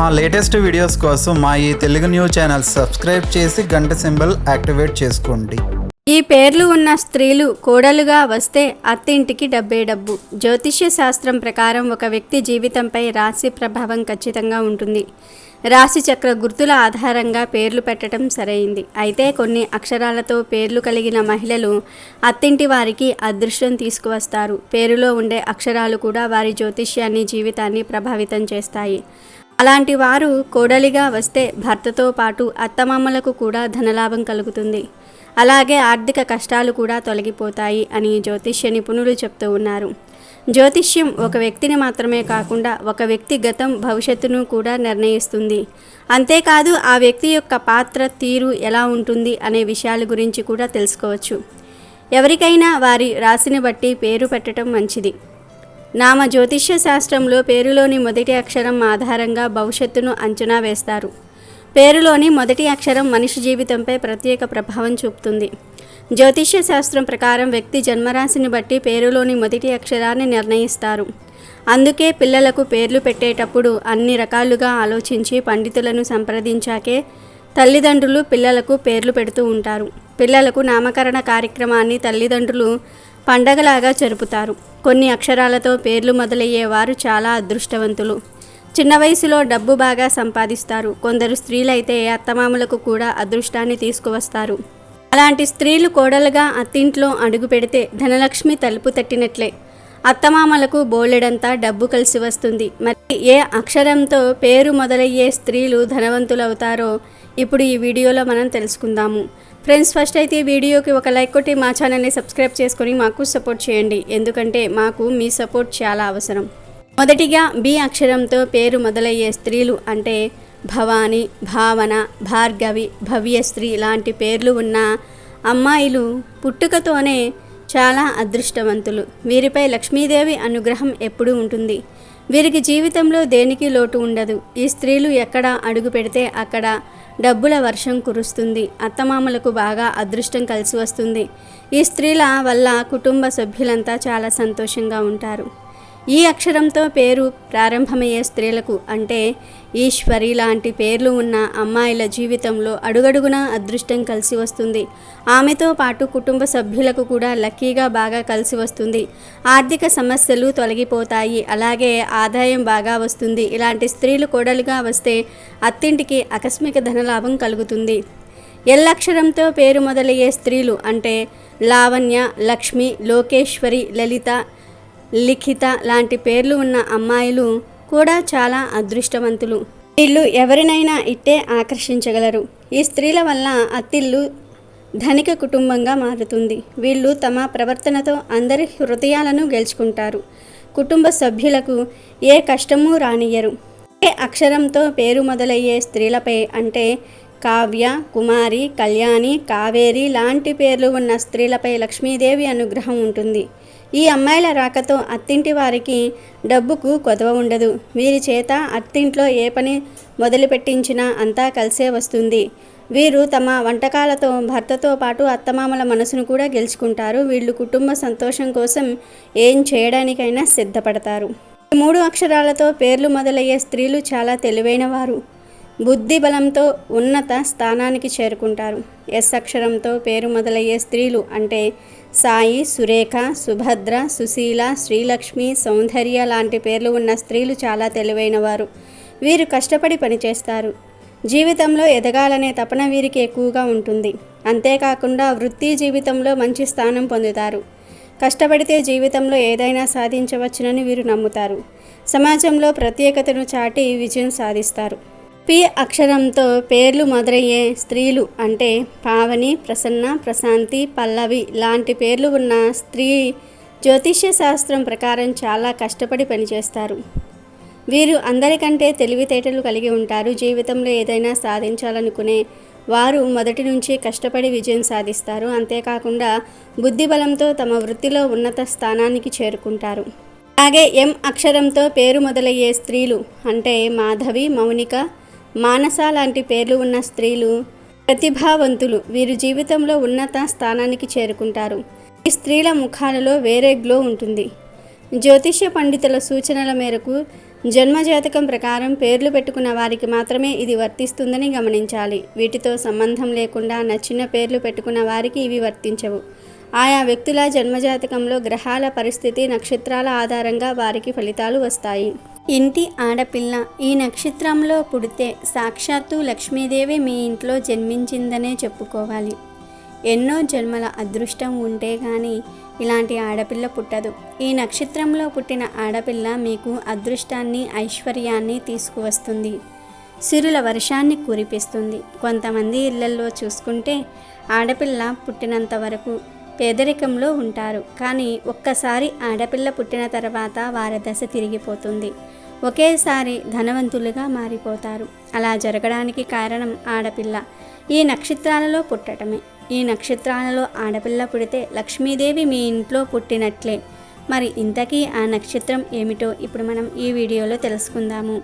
మా latest videos కోసం మా ఈ తెలుగు న్యూస్ ఛానల్ సబ్స్క్రైబ్ చేసి గంట సింబల్ యాక్టివేట్ చేసుకోండి. ఈ పేర్లు ఉన్న స్త్రీలు కోడలుగా వస్తే అత్తింటికి డబ్బే డబ్బు. జ్యోతిష్య శాస్త్రం ప్రకారం ఒక వ్యక్తి జీవితంపై రాశి ప్రభావం ఖచ్చితంగా ఉంటుంది. రాశి చక్ర గుర్తుల ఆధారంగా పేర్లు పెట్టడం సరైంది. అయితే కొన్ని అక్షరాలతో పేర్లు కలిగిన మహిళలు అత్తింటి వారికి అదృష్టం తీసుకువస్తారు. పేరులో ఉండే అక్షరాలు కూడా వారి జ్యోతిష్యాన్ని జీవితాన్ని ప్రభావితం చేస్తాయి. అలాంటి వారు కోడలిగా వస్తే భర్తతో పాటు అత్తమామలకు కూడా ధనలాభం కలుగుతుంది. అలాగే ఆర్థిక కష్టాలు కూడా తొలగిపోతాయి అని జ్యోతిష్య నిపుణులు చెప్తూ ఉన్నారు. జ్యోతిష్యం ఒక వ్యక్తిని మాత్రమే కాకుండా ఒక వ్యక్తి గతం భవిష్యత్తును కూడా నిర్ణయిస్తుంది. అంతేకాదు ఆ వ్యక్తి యొక్క పాత్ర తీరు ఎలా ఉంటుంది అనే విషయాల గురించి కూడా తెలుసుకోవచ్చు. ఎవరికైనా వారి రాశిని బట్టి పేరు పెట్టడం మంచిది. నామ జ్యోతిష్య శాస్త్రంలో పేరులోని మొదటి అక్షరం ఆధారంగా భవిష్యత్తును అంచనా వేస్తారు. పేరులోని మొదటి అక్షరం మనిషి జీవితంపై ప్రత్యేక ప్రభావం చూపుతుంది. జ్యోతిష్య శాస్త్రం ప్రకారం వ్యక్తి జన్మరాశిని బట్టి పేరులోని మొదటి అక్షరాన్ని నిర్ణయిస్తారు. అందుకే పిల్లలకు పేర్లు పెట్టేటప్పుడు అన్ని రకాలుగా ఆలోచించి పండితులను సంప్రదించాకే తల్లిదండ్రులు పిల్లలకు పేర్లు పెడుతూ ఉంటారు. పిల్లలకు నామకరణ కార్యక్రమాన్ని తల్లిదండ్రులు పండగలాగా జరుపుతారు. కొన్ని అక్షరాలతో పేర్లు మొదలయ్యే వారు చాలా అదృష్టవంతులు. చిన్న వయసులో డబ్బు బాగా సంపాదిస్తారు. కొందరు స్త్రీలైతే అత్తమామలకు కూడా అదృష్టాన్ని తీసుకువస్తారు. అలాంటి స్త్రీలు కోడలుగా అత్తింట్లో అడుగు పెడితే ధనలక్ష్మి తలుపు తట్టినట్లే. అత్తమామలకు బోలెడంతా డబ్బు కలిసి వస్తుంది. మరి ఏ అక్షరంతో పేరు మొదలయ్యే స్త్రీలు ధనవంతులవుతారో ఇప్పుడు ఈ వీడియోలో మనం తెలుసుకుందాము. ఫ్రెండ్స్ ఫస్ట్ అయితే ఈ వీడియోకి ఒక లైక్ కొట్టి మా ఛానల్ని సబ్స్క్రైబ్ చేసుకొని మాకు సపోర్ట్ చేయండి. ఎందుకంటే మాకు మీ సపోర్ట్ చాలా అవసరం. మొదటిగా బి అక్షరంతో పేరు మొదలయ్యే స్త్రీలు అంటే భవాని భావన భార్గవి భవ్యశ్రీ లాంటి పేర్లు ఉన్న అమ్మాయిలు పుట్టుకతోనే చాలా అదృష్టవంతులు. వీరిపై లక్ష్మీదేవి అనుగ్రహం ఎప్పుడూ ఉంటుంది. వీరికి జీవితంలో దేనికి లోటు ఉండదు. ఈ స్త్రీలు ఎక్కడ అడుగు పెడితే అక్కడ డబ్బుల వర్షం కురుస్తుంది. అత్తమామలకు బాగా అదృష్టం కలిసి వస్తుంది. ఈ స్త్రీల వల్ల కుటుంబ సభ్యులంతా చాలా సంతోషంగా ఉంటారు. ఈ అక్షరంతో పేరు ప్రారంభమయ్యే స్త్రీలకు అంటే ఈశ్వరి లాంటి పేర్లు ఉన్న అమ్మాయిల జీవితంలో అడుగడుగున అదృష్టం కలిసి వస్తుంది. ఆమెతో పాటు కుటుంబ సభ్యులకు కూడా లక్కీగా బాగా కలిసి వస్తుంది. ఆర్థిక సమస్యలు తొలగిపోతాయి. అలాగే ఆదాయం బాగా వస్తుంది. ఇలాంటి స్త్రీలు కోడలుగా వస్తే అత్తింటికి ఆకస్మిక ధనలాభం కలుగుతుంది. ఎల్లక్షరంతో పేరు మొదలయ్యే స్త్రీలు అంటే లావణ్య లక్ష్మి లోకేశ్వరి లలిత లిఖిత లాంటి పేర్లు ఉన్న అమ్మాయిలు కూడా చాలా అదృష్టవంతులు. వీళ్ళు ఎవరినైనా ఇట్టే ఆకర్షించగలరు. ఈ స్త్రీల వల్ల అత్తిళ్ళు ధనిక కుటుంబంగా మారుతుంది. వీళ్ళు తమ ప్రవర్తనతో అందరి హృదయాలను గెలుచుకుంటారు. కుటుంబ సభ్యులకు ఏ కష్టమూ రానియరు ఏ అక్షరంతో పేరు మొదలయ్యే స్త్రీలపై అంటే కావ్య కుమారి కళ్యాణి కావేరి లాంటి పేర్లు ఉన్న స్త్రీలపై లక్ష్మీదేవి అనుగ్రహం ఉంటుంది. ఈ అమ్మాయిల రాకతో అత్తింటి వారికి డబ్బుకు కొదవ ఉండదు. వీరి చేత అత్తింట్లో ఏ పని మొదలుపెట్టించినా అంతా కలిసే వస్తుంది. వీరు తమ వంటకాలతో భర్తతో పాటు అత్తమామల మనసును కూడా గెలుచుకుంటారు. వీళ్ళు కుటుంబ సంతోషం కోసం ఏం చేయడానికైనా సిద్ధపడతారు. ఈ మూడు అక్షరాలతో పేర్లు మొదలయ్యే స్త్రీలు చాలా తెలివైన వారు బుద్ధి బలంతో ఉన్నత స్థానానికి చేరుకుంటారు. ఎస్ అక్షరంతో పేరు మొదలయ్యే స్త్రీలు అంటే సాయి సురేఖ సుభద్ర సుశీల శ్రీలక్ష్మి సౌందర్య లాంటి పేర్లు ఉన్న స్త్రీలు చాలా తెలివైన వారు వీరు కష్టపడి పనిచేస్తారు. జీవితంలో ఎదగాలనే తపన వీరికి ఎక్కువగా ఉంటుంది. అంతేకాకుండా వృత్తి జీవితంలో మంచి స్థానం పొందుతారు. కష్టపడితే జీవితంలో ఏదైనా సాధించవచ్చునని వీరు నమ్ముతారు. సమాజంలో ప్రత్యేకతను చాటి విజయం సాధిస్తారు. పి అక్షరంతో పేర్లు మొదలయ్యే స్త్రీలు అంటే పావని ప్రసన్న ప్రశాంతి పల్లవి లాంటి పేర్లు ఉన్న స్త్రీ జ్యోతిష్య శాస్త్రం ప్రకారం చాలా కష్టపడి పనిచేస్తారు. వీరు అందరికంటే తెలివితేటలు కలిగి ఉంటారు. జీవితంలో ఏదైనా సాధించాలనుకునే వారు మొదటి నుంచి కష్టపడి విజయం సాధిస్తారు. అంతేకాకుండా బుద్ధిబలంతో తమ వృత్తిలో ఉన్నత స్థానానికి చేరుకుంటారు. అలాగే ఎం అక్షరంతో పేరు మొదలయ్యే స్త్రీలు అంటే మాధవి మౌనిక మానస లాంటి పేర్లు ఉన్న స్త్రీలు ప్రతిభావంతులు వీరు జీవితంలో ఉన్నత స్థానానికి చేరుకుంటారు. ఈ స్త్రీల ముఖాలలో వేరే గ్లో ఉంటుంది. జ్యోతిష్య పండితుల సూచనల మేరకు జన్మజాతకం ప్రకారం పేర్లు పెట్టుకున్న వారికి మాత్రమే ఇది వర్తిస్తుందని గమనించాలి. వీటితో సంబంధం లేకుండా నచ్చిన పేర్లు పెట్టుకున్న వారికి ఇవి వర్తించవు. ఆయా వ్యక్తుల జన్మజాతకంలో గ్రహాల పరిస్థితి నక్షత్రాల ఆధారంగా వారికి ఫలితాలు వస్తాయి. ఇంటి ఆడపిల్ల. ఈ నక్షత్రంలో పుడితే సాక్షాత్తు లక్ష్మీదేవి మీ ఇంట్లో జన్మించిందనే చెప్పుకోవాలి. ఎన్నో జన్మల అదృష్టం ఉంటే కానీ ఇలాంటి ఆడపిల్ల పుట్టదు. ఈ నక్షత్రంలో పుట్టిన ఆడపిల్ల మీకు అదృష్టాన్ని ఐశ్వర్యాన్ని తీసుకువస్తుంది. సిరుల వర్షాన్ని కురిపిస్తుంది. కొంతమంది ఇళ్ళలో చూసుకుంటే ఆడపిల్ల పుట్టినంత వరకు పేదరికంలో ఉంటారు. కానీ ఒక్కసారి ఆడపిల్ల పుట్టిన తర్వాత వారి దశ తిరిగిపోతుంది. ఒకేసారి ధనవంతులుగా మారిపోతారు. అలా జరగడానికి కారణం ఆడపిల్ల. ఈ నక్షత్రాలలో పుట్టటమే. ఈ నక్షత్రాలలో ఆడపిల్ల పుడితే లక్ష్మీదేవి మీ ఇంట్లో పుట్టినట్లే. మరి ఇంతకీ ఆ నక్షత్రం ఏమిటో ఇప్పుడు మనం ఈ వీడియోలో తెలుసుకుందాము.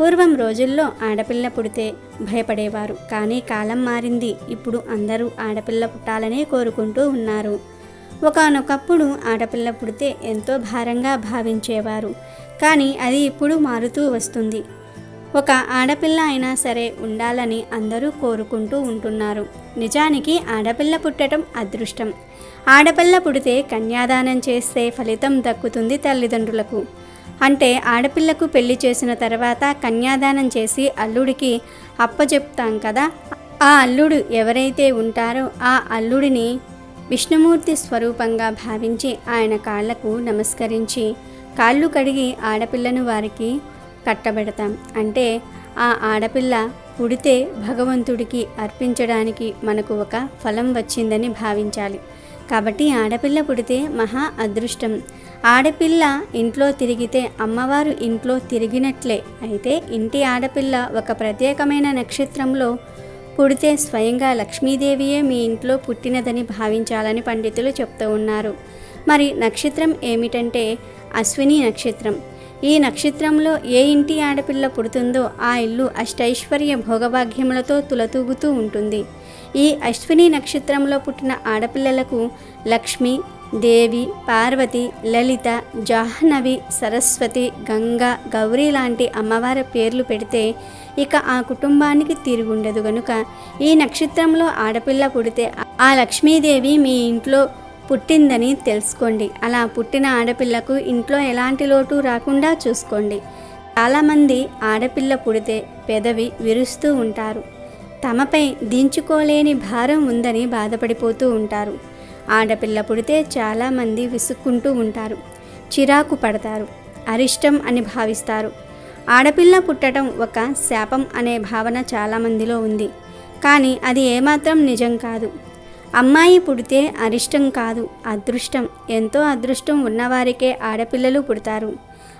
పూర్వం రోజుల్లో ఆడపిల్ల పుడితే భయపడేవారు. కానీ కాలం మారింది. ఇప్పుడు అందరూ ఆడపిల్ల పుట్టాలనే కోరుకుంటూ ఉన్నారు. ఒకానొకప్పుడు ఆడపిల్ల పుడితే ఎంతో భారంగా భావించేవారు. కానీ అది ఇప్పుడు మారుతూ వస్తుంది. ఒక ఆడపిల్ల అయినా సరే ఉండాలని అందరూ కోరుకుంటూ ఉంటున్నారు. నిజానికి ఆడపిల్ల పుట్టడం అదృష్టం. ఆడపిల్ల పుడితే కన్యాదానం చేస్తే ఫలితం దక్కుతుంది తల్లిదండ్రులకు. అంటే ఆడపిల్లకు పెళ్ళి చేసిన తర్వాత కన్యాదానం చేసి అల్లుడికి అప్పచెప్తాం కదా? ఆ అల్లుడు ఎవరైతే ఉంటారో ఆ అల్లుడిని విష్ణుమూర్తి స్వరూపంగా భావించి ఆయన కాళ్ళకు నమస్కరించి కాళ్ళు కడిగి ఆడపిల్లను వారికి కట్టబెడతాం. అంటే ఆ ఆడపిల్ల పుడితే భగవంతుడికి అర్పించడానికి మనకు ఒక ఫలం వచ్చిందని భావించాలి. కాబట్టి ఆడపిల్ల పుడితే మహా అదృష్టం. ఆడపిల్ల ఇంట్లో తిరిగితే అమ్మవారు ఇంట్లో తిరిగినట్లే. అయితే ఇంటి ఆడపిల్ల ఒక ప్రత్యేకమైన నక్షత్రంలో పుడితే స్వయంగా లక్ష్మీదేవియే మీ ఇంట్లో పుట్టినదని భావించాలని పండితులు చెప్తూ ఉన్నారు. మరి నక్షత్రం ఏమిటంటే అశ్విని నక్షత్రం. ఈ నక్షత్రంలో ఏ ఇంటి ఆడపిల్ల పుడుతుందో ఆ ఇల్లు అష్టైశ్వర్య భోగభాగ్యములతో తులతూగుతూ ఉంటుంది. ఈ అశ్విని నక్షత్రంలో పుట్టిన ఆడపిల్లలకు లక్ష్మి దేవి పార్వతి లలిత జాహ్నవి సరస్వతి గంగ గౌరీ లాంటి అమ్మవారి పేర్లు పెడితే ఇక ఆ కుటుంబానికి తిరుగుండదు గనుక ఈ నక్షత్రంలో ఆడపిల్ల పుడితే ఆ లక్ష్మీదేవి మీ ఇంట్లో పుట్టిందని తెలుసుకోండి. అలా పుట్టిన ఆడపిల్లకు ఇంట్లో ఎలాంటి లోటు రాకుండా చూసుకోండి. చాలామంది ఆడపిల్ల పుడితే పెదవి విరుస్తూ ఉంటారు. తమపై దించుకోలేని భారం ఉందని బాధపడిపోతూ ఉంటారు. ఆడపిల్ల పుడితే చాలామంది విసుక్కుంటూ ఉంటారు. చిరాకు పడతారు. అరిష్టం అని భావిస్తారు. ఆడపిల్ల పుట్టడం ఒక శాపం అనే భావన చాలామందిలో ఉంది. కానీ అది ఏమాత్రం నిజం కాదు. అమ్మాయి పుడితే అరిష్టం కాదు అదృష్టం. ఎంతో అదృష్టం ఉన్నవారికే ఆడపిల్లలు పుడతారు.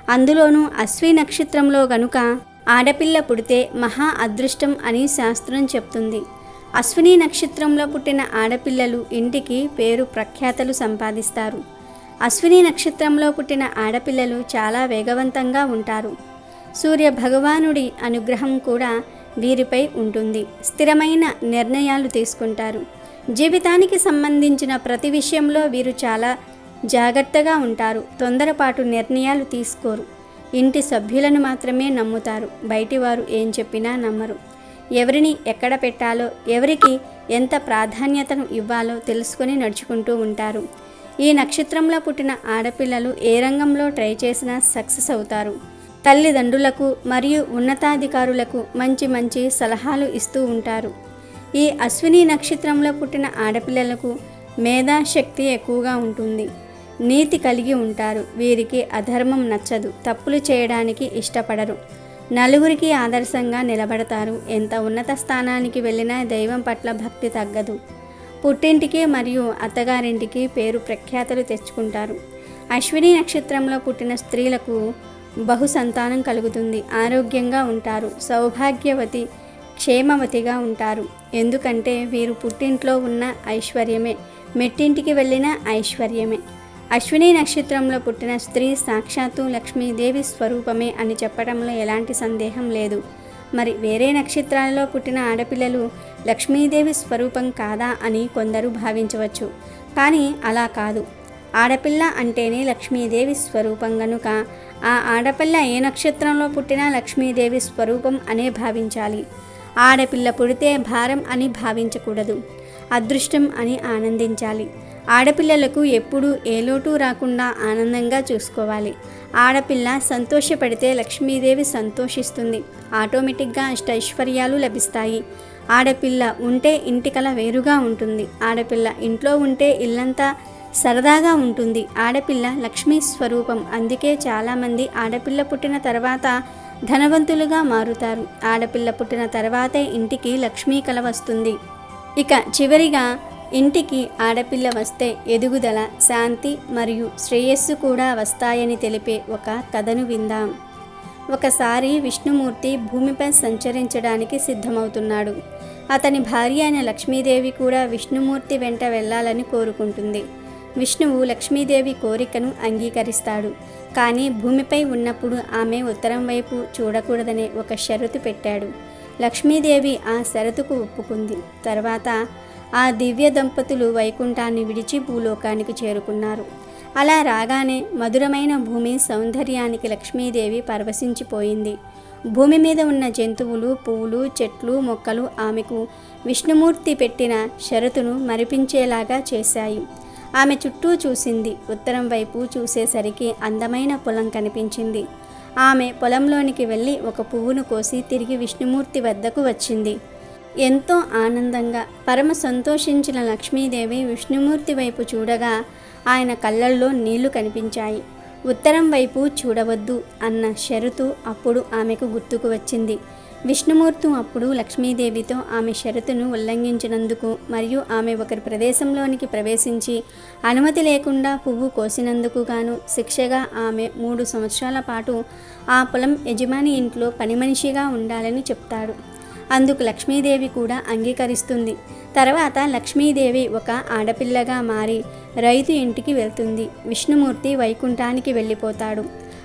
అందులోనూ అశ్వి నక్షత్రంలో గనుక ఆడపిల్ల పుడితే మహా అదృష్టం అని శాస్త్రం చెప్తుంది. అశ్విని నక్షత్రంలో పుట్టిన ఆడపిల్లలు ఇంటికి పేరు ప్రఖ్యాతలు సంపాదిస్తారు. అశ్విని నక్షత్రంలో పుట్టిన ఆడపిల్లలు చాలా వేగవంతంగా ఉంటారు. సూర్య భగవానుడి అనుగ్రహం కూడా వీరిపై ఉంటుంది. స్థిరమైన నిర్ణయాలు తీసుకుంటారు. జీవితానికి సంబంధించిన ప్రతి విషయంలో వీరు చాలా జాగ్రత్తగా ఉంటారు తొందరపాటు నిర్ణయాలు తీసుకోరు. ఇంటి సభ్యులను మాత్రమే నమ్ముతారు బయటివారు ఏం చెప్పినా నమ్మరు. ఎవరిని ఎక్కడ పెట్టాలో ఎవరికి ఎంత ప్రాధాన్యతను ఇవ్వాలో తెలుసుకొని నడుచుకుంటూ ఉంటారు. ఈ నక్షత్రంలో పుట్టిన ఆడపిల్లలు ఏ రంగంలో ట్రై చేసినా సక్సెస్ అవుతారు. తల్లిదండ్రులకు మరియు ఉన్నతాధికారులకు మంచి మంచి సలహాలు ఇస్తూ ఉంటారు. ఈ అశ్విని నక్షత్రంలో పుట్టిన ఆడపిల్లలకు మేధాశక్తి ఎక్కువగా ఉంటుంది. నీతి కలిగి ఉంటారు. వీరికి అధర్మం నచ్చదు. తప్పులు చేయడానికి ఇష్టపడరు. నలుగురికి ఆదర్శంగా నిలబడతారు. ఎంత ఉన్నత స్థానానికి వెళ్ళినా దైవం పట్ల భక్తి తగ్గదు. పుట్టింటికి మరియు అత్తగారింటికి పేరు ప్రఖ్యాతలు తెచ్చుకుంటారు. అశ్విని నక్షత్రంలో పుట్టిన స్త్రీలకు బహు సంతానం కలుగుతుంది. ఆరోగ్యంగా ఉంటారు. సౌభాగ్యవతి క్షేమవతిగా ఉంటారు. ఎందుకంటే వీరు పుట్టింట్లో ఉన్న ఐశ్వర్యమే మెట్టింటికి వెళ్ళిన ఐశ్వర్యమే. అశ్విని నక్షత్రంలో పుట్టిన స్త్రీ సాక్షాత్తు లక్ష్మీదేవి స్వరూపమే అని చెప్పడంలో ఎలాంటి సందేహం లేదు. మరి వేరే నక్షత్రాలలో పుట్టిన ఆడపిల్లలు లక్ష్మీదేవి స్వరూపం కాదా అని కొందరు భావించవచ్చు. కానీ అలా కాదు. ఆడపిల్ల అంటేనే లక్ష్మీదేవి స్వరూపం గనుక ఆ ఆడపిల్ల ఏ నక్షత్రంలో పుట్టినా లక్ష్మీదేవి స్వరూపం అనే భావించాలి. ఆడపిల్ల పుడితే భారం అని భావించకూడదు అదృష్టం అని ఆనందించాలి. ఆడపిల్లలకు ఎప్పుడూ ఏ లోటు రాకుండా ఆనందంగా చూసుకోవాలి. ఆడపిల్ల సంతోషపడితే లక్ష్మీదేవి సంతోషిస్తుంది. ఆటోమేటిక్గా అష్టైశ్వర్యాలు లభిస్తాయి. ఆడపిల్ల ఉంటే ఇంటికల వేరుగా ఉంటుంది. ఆడపిల్ల ఇంట్లో ఉంటే ఇల్లంతా సరదాగా ఉంటుంది. ఆడపిల్ల లక్ష్మీ స్వరూపం. అందుకే చాలామంది ఆడపిల్ల పుట్టిన తర్వాత ధనవంతులుగా మారుతారు. ఆడపిల్ల పుట్టిన తర్వాతే ఇంటికి లక్ష్మీ కల వస్తుంది. ఇక చివరిగా ఇంటికి ఆడపిల్ల వస్తే ఎదుగుదల శాంతి మరియు శ్రేయస్సు కూడా వస్తాయని తెలిపే ఒక కథను విందాం. ఒకసారి విష్ణుమూర్తి భూమిపై సంచరించడానికి సిద్ధమవుతున్నాడు. అతని భార్య అయిన లక్ష్మీదేవి కూడా విష్ణుమూర్తి వెంట వెళ్ళాలని కోరుకుంటుంది. విష్ణువు లక్ష్మీదేవి కోరికను అంగీకరిస్తాడు. కానీ భూమిపై ఉన్నప్పుడు ఆమె ఉత్తరం వైపు చూడకూడదనే ఒక షరతు పెట్టాడు. లక్ష్మీదేవి ఆ షరతుకు ఒప్పుకుంది. తర్వాత ఆ దివ్య దంపతులు వైకుంఠాన్ని విడిచి భూలోకానికి చేరుకున్నారు. అలా రాగానే మధురమైన భూమి సౌందర్యానికి లక్ష్మీదేవి పరవశించిపోయింది. భూమి మీద ఉన్న జంతువులు పువ్వులు చెట్లు మొక్కలు ఆమెకు విష్ణుమూర్తి పెట్టిన షరతును మరిపించేలాగా చేశాయి. ఆమె చుట్టూ చూసింది. ఉత్తరం వైపు చూసేసరికి అందమైన పొలం కనిపించింది. ఆమె పొలంలోనికి వెళ్ళి ఒక పువ్వును కోసి తిరిగి విష్ణుమూర్తి వద్దకు వచ్చింది. ఎంతో ఆనందంగా పరమ సంతోషించిన లక్ష్మీదేవి విష్ణుమూర్తి వైపు చూడగా ఆయన కళ్ళల్లో నీళ్ళు కనిపించాయి. ఉత్తరం వైపు చూడవద్దు అన్న షరతు అప్పుడు ఆమెకు గుర్తుకు వచ్చింది. విష్ణుమూర్తి అప్పుడు లక్ష్మీదేవితో ఆమె షరతును ఉల్లంఘించినందుకు మరియు ఆమె ఒకరి ప్రదేశంలోనికి ప్రవేశించి అనుమతి లేకుండా పువ్వు కోసినందుకు గాను శిక్షగా ఆమె మూడు సంవత్సరాల పాటు ఆ పొలం యజమాని ఇంట్లో పనిమనిషిగా ఉండాలని చెప్తాడు. అందుకు లక్ష్మీదేవి కూడా అంగీకరిస్తుంది. తర్వాత లక్ష్మీదేవి ఒక ఆడపిల్లగా మారి రైతు ఇంటికి వెళ్తుంది. విష్ణుమూర్తి వైకుంఠానికి వెళ్ళిపోతాడు.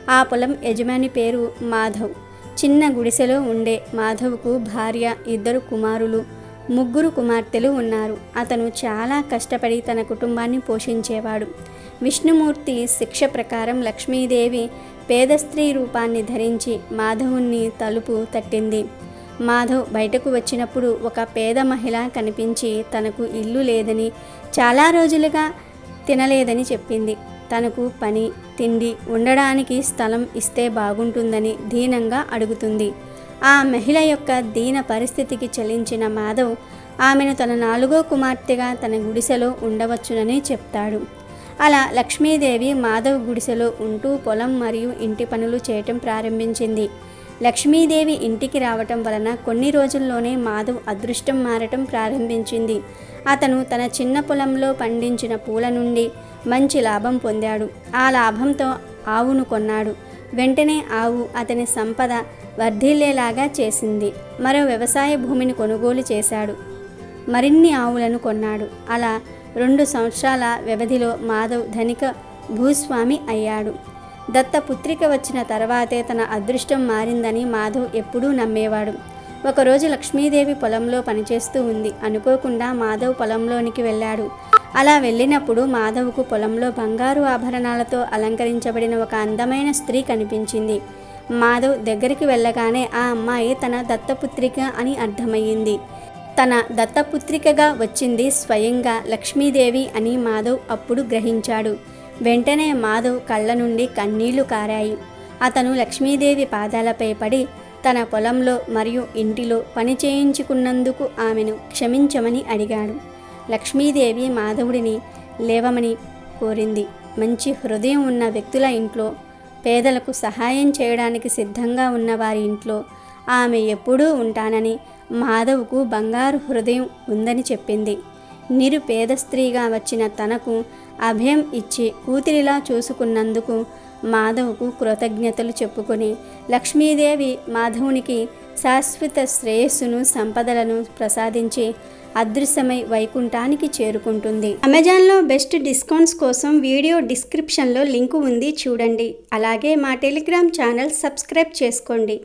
ఆ పొలం యజమాని పేరు మాధవ్. చిన్న గుడిసెలో ఉండే మాధవ్కు భార్య ఇద్దరు కుమారులు ముగ్గురు కుమార్తెలు ఉన్నారు. అతను చాలా కష్టపడి తన కుటుంబాన్ని పోషించేవాడు. విష్ణుమూర్తి శిక్ష ప్రకారం లక్ష్మీదేవి పేద స్త్రీ రూపాన్ని ధరించి మాధవుణ్ణి తలుపు తట్టింది. మాధవ్ బయటకు వచ్చినప్పుడు ఒక పేద మహిళ కనిపించి తనకు ఇల్లు లేదని చాలా రోజులుగా తినలేదని చెప్పింది. తనకు పని తిండి ఉండడానికి స్థలం ఇస్తే బాగుంటుందని దీనంగా అడుగుతుంది. ఆ మహిళ యొక్క దీన పరిస్థితికి చలించిన మాధవ్ ఆమెను తన నాలుగో కుమార్తెగా తన గుడిసెలో ఉండవచ్చునని చెప్తాడు. అలా లక్ష్మీదేవి మాధవ్ గుడిసెలో ఉంటూ పొలం మరియు ఇంటి పనులు చేయటం ప్రారంభించింది. లక్ష్మీదేవి ఇంటికి రావటం వలన కొన్ని రోజుల్లోనే మాధవ్ అదృష్టం మారటం ప్రారంభించింది. అతను తన చిన్న పొలంలో పండించిన పూల నుండి మంచి లాభం పొందాడు. ఆ లాభంతో ఆవును కొన్నాడు. వెంటనే ఆవు అతని సంపద వర్ధిల్లేలాగా చేసింది. మరో వ్యవసాయ భూమిని కొనుగోలు చేశాడు. మరిన్ని ఆవులను కొన్నాడు. అలా రెండు సంవత్సరాల వ్యవధిలో మాధవ్ ధనిక భూస్వామి అయ్యాడు. దత్తపుత్రిక వచ్చిన తర్వాతే తన అదృష్టం మారిందని మాధవ్ ఎప్పుడూ నమ్మేవాడు. ఒకరోజు లక్ష్మీదేవి పొలంలో పనిచేస్తూ ఉంది. అనుకోకుండా మాధవ్ పొలంలోనికి వెళ్ళాడు. అలా వెళ్ళినప్పుడు మాధవ్కు పొలంలో బంగారు ఆభరణాలతో అలంకరించబడిన ఒక అందమైన స్త్రీ కనిపించింది. మాధవ్ దగ్గరికి వెళ్ళగానే ఆ అమ్మాయి తన దత్తపుత్రిక అని అర్థమయ్యింది. తన దత్తపుత్రికగా వచ్చింది స్వయంగా లక్ష్మీదేవి అని మాధవ్ అప్పుడు గ్రహించాడు. వెంటనే మాధవ్ కళ్ళ నుండి కన్నీళ్ళు కారాయి. అతను లక్ష్మీదేవి పాదాలపై పడి తన పొలంలో మరియు ఇంటిలో పని చేయించుకున్నందుకు ఆమెను క్షమించమని అడిగాడు. లక్ష్మీదేవి మాధవుడిని లేవమని కోరింది. మంచి హృదయం ఉన్న వ్యక్తుల ఇంట్లో పేదలకు సహాయం చేయడానికి సిద్ధంగా ఉన్న వారి ఇంట్లో ఆమె ఎప్పుడూ ఉంటానని మాధవ్కు బంగారు హృదయం ఉందని చెప్పింది. నిరుపేద స్త్రీగా వచ్చిన తనకు అభయం ఇచ్చి కూతురిలా చూసుకున్నందుకు మాధవ్కు కృతజ్ఞతలు చెప్పుకొని లక్ష్మీదేవి మాధవునికి శాశ్వత శ్రేయస్సును సంపదలను ప్రసాదించి అదృశ్యమై వైకుంఠానికి చేరుకుంటుంది. అమెజాన్లో బెస్ట్ డిస్కౌంట్స్ కోసం వీడియో డిస్క్రిప్షన్లో లింకు ఉంది చూడండి. అలాగే మా టెలిగ్రామ్ ఛానల్ సబ్స్క్రైబ్ చేసుకోండి.